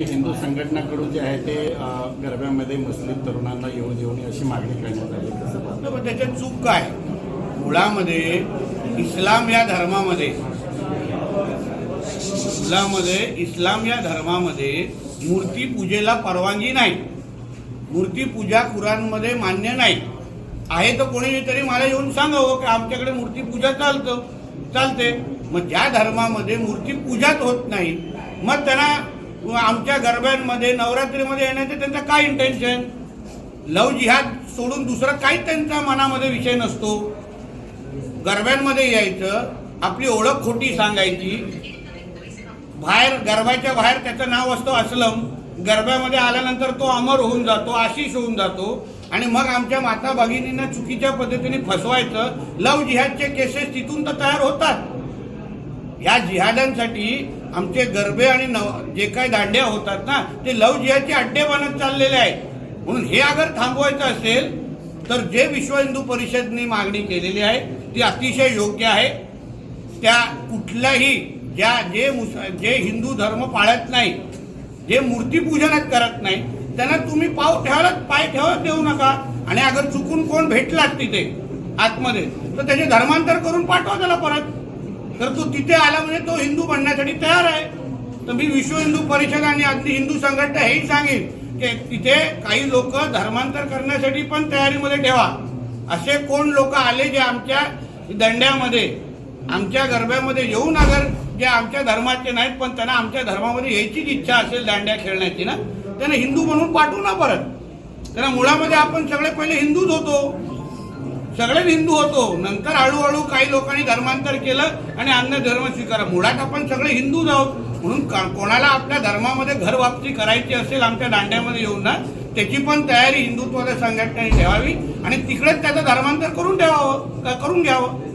हिंदू संघटनाकडून जे आहे ते गरब्यामध्ये मुस्लिम तरुणांना येऊ देऊ नये अशी मागणी करण्यात आली. पण त्याच्यात चूक काय? मुळामध्ये इस्लाम या धर्मामध्ये मुलामध्ये इस्लाम या धर्मामध्ये मूर्तीपूजेला परवानगी नाही. मूर्तीपूजा कुरानमध्ये मान्य नाही. आहे तर कोणी तरी मला येऊन सांगावं की आमच्याकडे मूर्तीपूजा चालतं चालते. मग ज्या धर्मामध्ये मूर्तीपूजाच होत नाही मग त्यांना आमच्या गरब्यांमध्ये नवरात्रीमध्ये येण्याचं त्यांचं काय इंटेन्शन लव जिहाद सोडून दुसरं काहीच त्यांचा मनामध्ये विषय नसतो. गरब्यांमध्ये यायचं आपली ओळख खोटी सांगायची. बाहेर गरब्याच्या बाहेर त्याचं नाव असतं असलम. गरब्यामध्ये आल्यानंतर तो अमर होऊन जातो आशिष होऊन जातो. आणि मग आमच्या माता भगिनींना चुकीच्या पद्धतीने फसवायचं. लव जिहादचे केसेस तिथून तर तयार होतात. या जिहादांसाठी आमचे गरबे आणि नव जे काही दांड्या होतात ना ते लव जिहादचे अड्डे बनत चाललेले आहेत. म्हणून हे अगर थांबवायचं असेल तर जे विश्व हिंदू परिषदने मागणी केलेली आहे ती अतिशय योग्य आहे. त्या कुठल्याही ज्या जे मुस जे हिंदू धर्म पाळत नाही जे मूर्तीपूजनच करत नाही त्यांना तुम्ही पाव ठेवायलाच पाय ठेवत देऊ नका. आणि अगर चुकून कोण भेटलाच तिथे आतमध्ये तर त्याचे धर्मांतर करून पाठवा त्याला परत. तर तो तिथे आला म्हणजे तो हिंदू बनण्यासाठी तयार आहे. तर मी विश्व हिंदू परिषद आणि अगदी हिंदू संघटना हेही सांगेन की तिथे काही लोक धर्मांतर करण्यासाठी पण तयारीमध्ये ठेवा. असे कोण लोक आले जे आमच्या दंड्यामध्ये आमच्या गरब्यामध्ये येऊन अगर जे आमच्या धर्माचे नाहीत पण त्यांना आमच्या धर्मामध्ये यायचीच इच्छा असेल दांड्या खेळण्याची ना त्यांना हिंदू म्हणून पाठवू ना परत. त्यांना मुळामध्ये आपण सगळे पहिले हिंदूच होतो. सगळेच हिंदू होतो. नंतर हळूहळू काही लोकांनी धर्मांतर केलं आणि अन्य धर्म स्वीकार. मुळात आपण सगळे हिंदूच आहोत. म्हणून का- कोणाला आपल्या धर्मामध्ये घरवापसी करायची असेल आमच्या दांड्यामध्ये येऊन ना त्याची पण तयारी हिंदुत्वाच्या संघटनेने ठेवावी आणि तिकडेच त्याचं धर्मांतर करून ठेवावं करून घ्यावं.